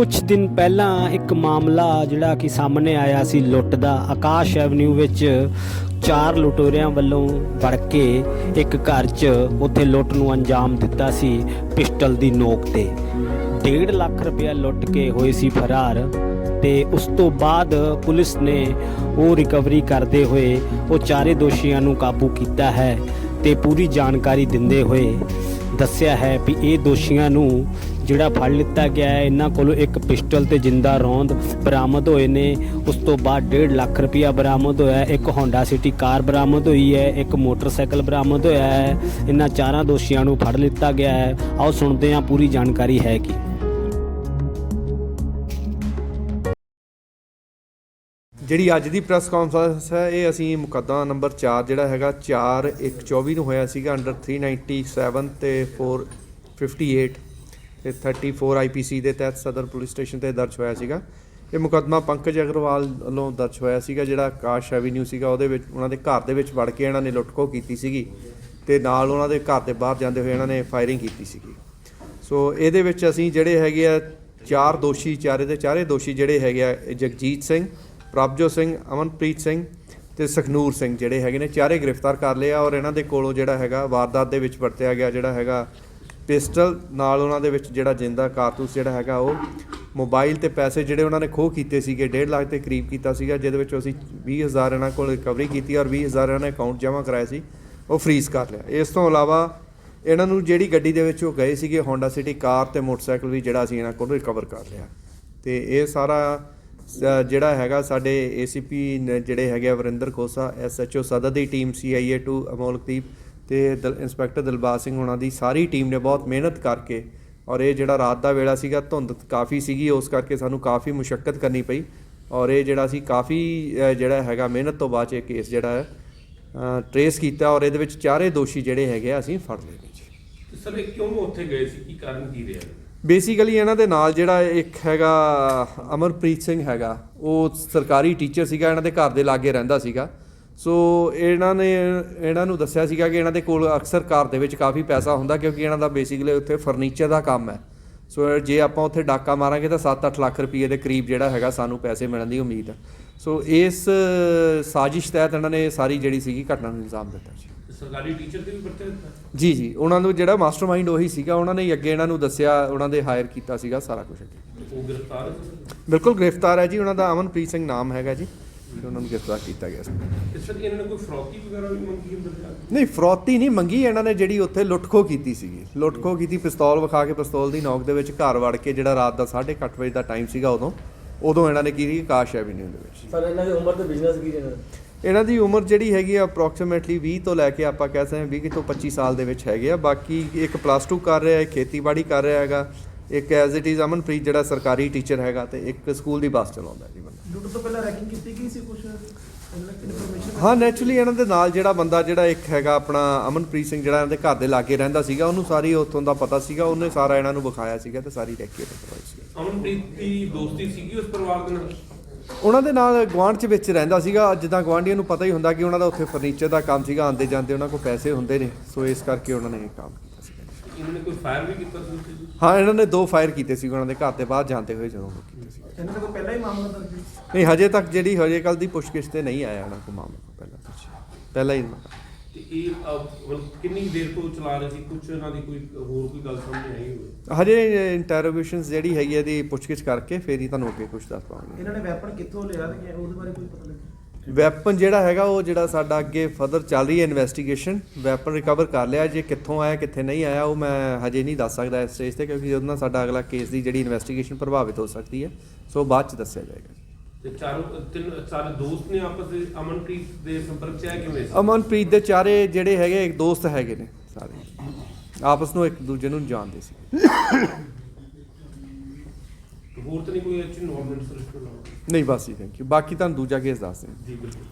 ਕੁਝ ਦਿਨ ਪਹਿਲਾਂ ਇੱਕ ਮਾਮਲਾ ਜਿਹੜਾ ਕਿ ਸਾਹਮਣੇ ਆਇਆ ਸੀ ਲੁੱਟ ਦਾ, ਆਕਾਸ਼ ਐਵਨਿਊ ਵਿੱਚ ਚਾਰ ਲੁਟੋਰਿਆਂ ਵੱਲੋਂ ਵੜ ਕੇ ਇੱਕ ਘਰ 'ਚ ਉੱਥੇ ਲੁੱਟ ਨੂੰ ਅੰਜਾਮ ਦਿੱਤਾ ਸੀ ਪਿਸਟਲ ਦੀ ਨੋਕ ਤੇ। 1.5 ਲੱਖ ਰੁਪਇਆ ਲੁੱਟ ਕੇ ਹੋਏ ਸੀ ਫਰਾਰ ਤੇ ਉਸ ਤੋਂ ਬਾਅਦ ਪੁਲਿਸ ਨੇ ਉਹ ਰਿਕਵਰੀ ਕਰਦੇ ਹੋਏ ਉਹ ਚਾਰੇ ਦੋਸ਼ੀਆਂ ਨੂੰ ਕਾਬੂ ਕੀਤਾ ਹੈ ਤੇ ਪੂਰੀ ਜਾਣਕਾਰੀ ਦਿੰਦੇ ਹੋਏ ਦੱਸਿਆ ਹੈ ਵੀ ਇਹ ਦੋਸ਼ੀਆਂ ਨੂੰ ਜਿਹੜਾ ਫੜ ਲਿੱਤਾ ਗਿਆ ਹੈ, ਇਹਨਾਂ ਕੋਲੋਂ ਇੱਕ ਪਿਸਟਲ ਤੇ ਜਿੰਦਾ ਰੌਂਦ ਬਰਾਮਦ ਹੋਏ ਨੇ। ਉਸ ਤੋਂ ਬਾਅਦ 1.5 ਲੱਖ ਰੁਪਇਆ ਬਰਾਮਦ ਹੋਇਆ ਇੱਕ ਹੋਂਡਾ ਸਿਟੀ ਕਾਰ ਬਰਾਮਦ ਹੋਈ ਹੈ, ਇੱਕ ਮੋਟਰਸਾਈਕਲ ਬਰਾਮਦ ਹੋਇਆ ਹੈ। ਇਹਨਾਂ ਚਾਰਾਂ ਦੋਸ਼ੀਆਂ ਨੂੰ ਫੜ ਲਿੱਤਾ ਗਿਆ ਹੈ। ਆਓ ਸੁਣਦੇ ਹਾਂ ਪੂਰੀ ਜਾਣਕਾਰੀ ਹੈ ਕੀ। ਜਿਹੜੀ ਅੱਜ ਦੀ ਪ੍ਰੈਸ ਕਾਨਫਰੰਸ ਹੈ, ਇਹ ਅਸੀਂ ਮੁਕੱਦਮਾ ਨੰਬਰ 4 ਜਿਹੜਾ ਹੈਗਾ 4 1 24 ਨੂੰ ਹੋਇਆ ਸੀਗਾ ਅੰਡਰ 397 ਤੇ 458 ਤੇ 34 ਆਈਪੀਸੀ ਦੇ ਤਹਿਤ ਸਦਰ ਪੁਲਿਸ ਸਟੇਸ਼ਨ ਤੇ ਦਰਜ ਹੋਇਆ ਸੀਗਾ। ਇਹ ਮੁਕੱਦਮਾ ਪੰਕਜ ਅਗਰਵਾਲ ਵੱਲੋਂ ਦਰਜ ਹੋਇਆ ਸੀਗਾ, ਜਿਹੜਾ ਆਕਾਸ਼ ਐਵੀਨਿਊ ਸੀਗਾ, ਉਹਦੇ ਵਿੱਚ ਉਹਨਾਂ ਦੇ ਘਰ ਦੇ ਵਿੱਚ ਵੜ ਕੇ ਇਹਨਾਂ ਨੇ ਲੁੱਟਖੋ ਕੀਤੀ ਸੀਗੀ ਤੇ ਨਾਲ ਉਹਨਾਂ ਦੇ ਘਰ ਦੇ ਬਾਹਰ ਜਾਂਦੇ ਹੋਏ ਇਹਨਾਂ ਨੇ ਫਾਇਰਿੰਗ ਕੀਤੀ ਸੀਗੀ। ਸੋ ਇਹਦੇ ਵਿੱਚ ਅਸੀਂ ਜਿਹੜੇ ਹੈਗੇ ਆ, ਚਾਰ ਦੋਸ਼ੀ, ਚਾਰੇ ਦੇ ਚਾਰੇ ਦੋਸ਼ੀ ਜਿਹੜੇ ਹੈਗੇ ਆ ਜਗਜੀਤ ਸਿੰਘ, ਪ੍ਰਭਜੋਤ ਸਿੰਘ, ਅਮਨਪ੍ਰੀਤ ਸਿੰਘ ਤੇ ਸਖਨੂਰ ਸਿੰਘ ਜਿਹੜੇ ਹੈਗੇ ਨੇ, ਚਾਰੇ ਗ੍ਰਿਫਤਾਰ ਕਰ ਲਏ ਆ ਔਰ ਇਹਨਾਂ ਦੇ ਕੋਲੋਂ ਜਿਹੜਾ ਹੈਗਾ ਵਾਰਦਾਤ ਦੇ ਵਿੱਚ ਵਰਤਿਆ ਗਿਆ ਜਿਹੜਾ ਹੈਗਾ ਪਿਸਟਲ ਨਾਲ ਉਹਨਾਂ ਦੇ ਵਿੱਚ ਜਿਹੜਾ ਜਿੰਦਾ ਕਾਰਤੂਸ ਜਿਹੜਾ ਹੈਗਾ ਉਹ ਮੋਬਾਈਲ ਤੇ ਪੈਸੇ ਜਿਹੜੇ ਉਹਨਾਂ ਨੇ ਖੋਹ ਕੀਤੇ ਸੀਗੇ 1.5 ਲੱਖ ਦੇ ਕਰੀਬ ਕੀਤਾ ਸੀਗਾ, ਜਿਹਦੇ ਵਿੱਚੋਂ ਅਸੀਂ 20000 ਇਹਨਾਂ ਕੋਲ ਰਿਕਵਰੀ ਕੀਤੀ ਔਰ 20000 ਇਹਨਾਂ ਨੇ ਅਕਾਊਂਟ ਜਮ੍ਹਾਂ ਕਰਾਇਆ ਸੀ, ਉਹ ਫ੍ਰੀਜ਼ ਕਰ ਲਿਆ। ਇਸ ਤੋਂ ਇਲਾਵਾ ਇਹਨਾਂ ਨੂੰ ਜਿਹੜੀ ਗੱਡੀ ਦੇ ਵਿੱਚ ਉਹ ਗਏ ਸੀਗੇ ਹੋਂਡਾ ਸਿਟੀ ਕਾਰ ਤੇ ਮੋਟਰਸਾਈਕਲ ਵੀ ਜਿਹੜਾ ਅਸੀਂ ਇਹਨਾਂ ਕੋਲ ਰਿਕਵਰ ਕਰ ਲਿਆ। ਤੇ ਇਹ ਸਾਰਾ ਜਿਹੜਾ ਹੈਗਾ ਸਾਡੇ ਏਸੀਪੀ ਜਿਹੜੇ ਹੈਗੇ ਆ ਵਰਿੰਦਰ ਖੋਸਾ ਐਸਐਚਓ ਸਦਰ ਦੀ ਟੀਮ ਸੀਆਈਏ 2 ਅਮੋਲਕਦੀਪ ਤੇ ਇੰਸਪੈਕਟਰ ਦਿਲਬਾਗ ਸਿੰਘ ਉਹਨਾਂ ਦੀ ਸਾਰੀ ਟੀਮ ਨੇ ਬਹੁਤ ਮਿਹਨਤ ਕਰਕੇ ਔਰ ਇਹ ਜਿਹੜਾ ਰਾਤ ਦਾ ਵੇਲਾ ਸੀਗਾ ਧੁੰਦ ਕਾਫੀ ਸੀਗੀ ਉਸ ਕਰਕੇ ਸਾਨੂੰ ਕਾਫੀ ਮੁਸ਼ਕਲ ਕਰਨੀ ਪਈ ਔਰ ਇਹ ਜਿਹੜਾ ਸੀ ਕਾਫੀ ਜਿਹੜਾ ਹੈਗਾ ਮਿਹਨਤ ਤੋਂ ਬਾਅਦ ਇਹ ਕੇਸ ਜਿਹੜਾ ਹੈ ਟਰੇਸ ਕੀਤਾ ਔਰ ਇਹਦੇ ਵਿੱਚ ਚਾਰੇ ਦੋਸ਼ੀ ਜਿਹੜੇ ਹੈਗੇ ਆ ਅਸੀਂ ਫੜ ਲਏ ਜੀ। ਸਰ ਇਹ ਕਿਉਂ ਉੱਥੇ ਗਏ ਸੀ? ਕੀ ਕਾਰਨ ਕੀ ਰਿਹਾ? ਬੇਸਿਕਲੀ ਇਹਨਾਂ ਦੇ ਨਾਲ ਜਿਹੜਾ ਇੱਕ ਹੈਗਾ ਅਮਰਪ੍ਰੀਤ ਸਿੰਘ ਹੈਗਾ ਉਹ ਸਰਕਾਰੀ ਟੀਚਰ ਸੀਗਾ ਇਹਨਾਂ ਦੇ ਘਰ ਦੇ ਲਾਗੇ ਰਹਿੰਦਾ ਸੀਗਾ। ਸੋ ਇਹਨਾਂ ਨੇ ਇਹਨਾਂ ਨੂੰ ਦੱਸਿਆ ਸੀਗਾ ਕਿ ਇਹਨਾਂ ਦੇ ਕੋਲ ਅਕਸਰ ਘਰ ਦੇ ਵਿੱਚ ਕਾਫੀ ਪੈਸਾ ਹੁੰਦਾ ਕਿਉਂਕਿ ਇਹਨਾਂ ਦਾ ਬੇਸਿਕਲੀ ਉੱਥੇ ਫਰਨੀਚਰ ਦਾ ਕੰਮ ਹੈ। ਸੋ ਜੇ ਆਪਾਂ ਉੱਥੇ ਡਾਕਾ ਮਾਰਾਂਗੇ ਤਾਂ 7-8 ਲੱਖ ਰੁਪਏ ਦੇ ਕਰੀਬ ਜਿਹੜਾ ਹੈਗਾ ਸਾਨੂੰ ਪੈਸੇ ਮਿਲਣ ਦੀ ਉਮੀਦ ਹੈ। ਸੋ ਇਸ ਸਾਜ਼ਿਸ਼ ਤਹਿਤ ਇਹਨਾਂ ਨੇ ਸਾਰੀ ਜਿਹੜੀ ਸੀਗੀ ਘਟਨਾ ਨੂੰ ਇਲਜ਼ਾਮ ਦਿੱਤਾ ਤੇ ਸਰਕਾਰੀ ਟੀਚਰ ਤੇ ਵੀ ਵਰਤਿਆ ਦਿੱਤਾ? ਜੀ ਜੀ। ਉਹਨਾਂ ਨੂੰ ਜਿਹੜਾ ਮਾਸਟਰਮਾਈਂਡ ਉਹੀ ਸੀਗਾ ਉਹਨਾਂ ਨੇ ਅੱਗੇ ਇਹਨਾਂ ਨੂੰ ਦੱਸਿਆ ਉਹਨਾਂ ਦੇ ਹਾਇਰ ਕੀਤਾ ਸੀਗਾ ਸਾਰਾ ਕੁਝ ਅੱਗੇ। ਉਹ ਗ੍ਰਿਫਤਾਰ? ਬਿਲਕੁਲ ਗ੍ਰਿਫਤਾਰ ਹੈ ਜੀ। ਉਹਨਾਂ ਦਾ ਅਮਨਪ੍ਰੀਤ ਸਿੰਘ ਨਾਮ ਹੈਗਾ ਜੀ। ਤੇ ਉਹਨਾਂ ਨੂੰ ਗ੍ਰਿਫਤਾਰ ਕੀਤਾ ਗਿਆ ਸੀ। ਤੇ ਸਰ ਇਹਨਾਂ ਨੇ ਕੋਈ ਫਰੌਤੀ ਵਗੈਰਾ ਵੀ ਮੰਗੀ ਅੰਦਰ ਜਾ ਕੇ? ਨਹੀਂ ਫਰੋਤੀ ਨਹੀਂ ਮੰਗੀ ਇਹਨਾਂ ਨੇ ਜਿਹੜੀ ਉੱਥੇ ਲੁੱਟਖੋ ਕੀਤੀ ਸੀਗੀ। ਲੁੱਟਖੋ ਕੀਤੀ ਪਿਸਤੌਲ ਵਿਖਾ ਕੇ ਪਿਸਤੌਲ ਦੀ ਨੋਕ ਦੇ ਵਿੱਚ ਘਰ ਵੜ ਕੇ ਜਿਹੜਾ ਰਾਤ ਦਾ 8:30 ਵਜੇ ਦਾ ਟਾਈਮ ਸੀਗਾ ਉਦੋਂ ਉਦੋਂ ਇਹਨਾਂ ਨੇ ਕੀਤੀ? ਆਕਾਸ਼ ਐਵੀਨਿਊ ਦੇ ਵਿੱਚ। ਸਰ ਇਹਨਾਂ ਦੀ ਉਮਰ ਤੇ ਬਿਜ਼ਨਸ ਕੀ ਜਨਾ ਇਹਨਾਂ ਦੀ ਉਮਰ ਜਿਹੜੀ ਹੈਗੀ ਆ ਅਪਰੋਕਸੀਮੇਟਲੀ 20 ਤੋਂ ਲੈ ਕੇ ਆਪਾਂ ਕਹਿ ਸਕਦੇ ਹਾਂ 20 ਤੋਂ 25 ਸਾਲ ਦੇ ਵਿੱਚ ਹੈਗੇ ਆ। ਬਾਕੀ ਇੱਕ ਪਲੱਸ 2 ਕਰ ਰਿਹਾ ਹੈ ਖੇਤੀਬਾੜੀ ਕਰ ਰਿਹਾ ਹੈਗਾ ਇੱਕ ਐਜ਼ ਇਟ ਇਜ਼ ਅਮਨਪ੍ਰੀਤ ਜਿਹੜਾ ਸਰਕਾਰੀ ਟੀਚਰ ਹੈਗਾ ਤੇ ਇੱਕ ਸਕੂਲ ਦੀ ਬੱਸ ਚਲਾਉਂਦਾ ਜੀ ਬੰਦਾ। ਲੁੱਟ ਤੋਂ ਪਹਿਲਾਂ ਰੈਕਿੰਗ ਕੀਤੀ ਗਈ ਸੀ ਹਾਂ ਨੈਚੁਰਲੀ ਇਹਨਾਂ ਦੇ ਨਾਲ ਜਿਹੜਾ ਬੰਦਾ ਜਿਹੜਾ ਇੱਕ ਹੈਗਾ ਆਪਣਾ ਅਮਨਪ੍ਰੀਤ ਸਿੰਘ ਜਿਹੜਾ ਇਹਨਾਂ ਦੇ ਘਰ ਦੇ ਲਾਗੇ ਰਹਿੰਦਾ ਸੀਗਾ ਉਹਨੂੰ ਸਾਰੀ ਉੱਥੋਂ ਦਾ ਪਤਾ ਸੀਗਾ ਉਹਨੇ ਸਾਰਾ ਇਹਨਾਂ ਨੂੰ ਵਿਖਾਇਆ ਸੀਗਾ ਤੇ ਸਾਰੀ ਰੈਕੀ ਉਹਨੇ ਕਰਵਾਈ ਸੀ ਅਮਨਪ੍ਰੀਤ ਦੀ ਦੋਸਤੀ ਸੀਗੀ ਉਸ ਪਰਿਵਾਰ ਦੇ ਨਾਲ? ਉਹਨਾਂ ਦੇ ਨਾਲ ਗਵਾਂਢ ਚ ਵਿੱਚ ਰਹਿੰਦਾ ਸੀਗਾ। ਜਿੱਦਾਂ ਗਵਾਂਢੀਆਂ ਨੂੰ ਪਤਾ ਹੀ ਹੁੰਦਾ ਕਿ ਉਹਨਾਂ ਦਾ ਉੱਥੇ ਫਰਨੀਚਰ ਦਾ ਕੰਮ ਸੀਗਾ ਆਉਂਦੇ ਜਾਂਦੇ ਉਹਨਾਂ ਕੋਲ ਪੈਸੇ ਹੁੰਦੇ ਨੇ। ਸੋ ਇਸ ਕਰਕੇ ਉਹਨਾਂ ਨੇ ਇਹ ਕੰਮ ਕੀਤਾ ਸੀਗਾ। ਤੇ ਇਹਨਾਂ ਨੇ ਕੋਈ ਫਾਇਰ ਵੀ ਕੀਤਾ ਸੀ? ਹਾਂ ਇਹਨਾਂ ਨੇ ਦੋ ਫਾਇਰ ਕੀਤੇ ਸੀ ਉਹਨਾਂ ਦੇ ਘਰ ਦੇ ਬਾਹਰ ਜਾਂਦੇ ਹੋਏ ਜਦੋਂ ਉਹ ਕੀਤੇ ਸੀ ਇਹਨਾਂ ਦਾ ਕੋਈ ਪਹਿਲਾਂ ਹੀ ਮਾਮਲਾ ਦਰਜ ਸੀ ਨਹੀਂ ਹਜੇ ਤੱਕ ਜਿਹੜੀ ਹਜੇ ਕੱਲ ਦੀ ਪੁੱਛਗਿੱਛ ਤੇ ਨਹੀਂ ਆਇਆ ਉਹਨਾਂ ਕੋਲ ਮਾਮਲਾ। ਪਹਿਲਾਂ ਹੀ ਤੇ ਇਹ ਅਹ, ਮਤਲਬ ਕਿੰਨੀ ਦੇਰ ਤੋਂ ਚਲਾ ਰਹੇ ਸੀ? ਕੁਝ ਇਹਨਾਂ ਦੀ ਕੋਈ ਹੋਰ ਕੋਈ ਗੱਲ ਸਾਹਮਣੇ ਆਈ ਹੋਵੇ? ਹਜੇ ਇੰਟਰੋਗੇਸ਼ਨਸ ਜਿਹੜੀ ਹੈਗੀ ਹੈ ਇਹਦੀ ਪੁੱਛਗਿੱਛ ਕਰਕੇ ਫੇਰ ਹੀ ਤੁਹਾਨੂੰ ਅੱਗੇ ਕੁਝ ਦੱਸ ਪਾਵਾਂਗੇ। ਇਹਨਾਂ ਨੇ ਵੈਪਨ ਕਿੱਥੋਂ ਲਿਆ ਤੇ ਉਹਦੇ ਬਾਰੇ ਕੋਈ ਪਤਾ ਲੱਗਿਆ ਵੈਪਨ ਜਿਹੜਾ ਹੈਗਾ ਉਹ ਜਿਹੜਾ ਸਾਡਾ ਅੱਗੇ ਫਰਦਰ ਚੱਲ ਰਹੀ ਹੈ ਇਨਵੈਸਟੀਗੇਸ਼ਨ ਵੈਪਨ ਰਿਕਵਰ ਕਰ ਲਿਆ। ਜੇ ਕਿੱਥੋਂ ਆਇਆ ਕਿੱਥੇ ਨਹੀਂ ਆਇਆ ਉਹ ਮੈਂ ਹਜੇ ਨਹੀਂ ਦੱਸ ਸਕਦਾ ਇਸ ਸਟੇਜ ਤੇ ਕਿਉਂਕਿ ਉਹਦੇ ਨਾਲ ਸਾਡਾ ਅਗਲਾ ਕੇਸ ਦੀ ਜਿਹੜੀ ਇਨਵੈਸਟੀਗੇਸ਼ਨ ਪ੍ਰਭਾਵਿਤ ਹੋ ਸਕਦੀ ਹੈ। ਸੋ ਬਾਅਦ ਚ ਦੱਸਿਆ ਜਾਏਗਾ ਤੇ ਚਾਰੋਂ ਤਿੰਨ ਸਾਰੇ ਦੋਸਤ ਨੇ ਆਪਸ ਵਿੱਚ ਅਮਨਪ੍ਰੀਤ ਦੇ ਸੰਪਰਕ ਚ ਆਏ ਕਿਵੇਂ? ਸੀ ਅਮਨਪ੍ਰੀਤ ਦੇ ਚਾਰੇ ਜਿਹੜੇ ਹੈਗੇ ਇੱਕ ਦੋਸਤ ਹੈਗੇ ਨੇ ਸਾਰੇ। ਆਪਸ ਨੂੰ ਇੱਕ ਦੂਜੇ ਨੂੰ ਜਾਣਦੇ ਸੀ। ਤੇ ਹੋਰ ਤਾਂ ਨਹੀਂ ਕੋਈ ਬਸ ਜੀ ਥੈਂਕ ਯੂ ਬਾਕੀ ਤੁਹਾਨੂੰ ਦੂਜਾ ਕੇਸ ਦੱਸਦੇ ਜੀ ਬਿਲਕੁਲ।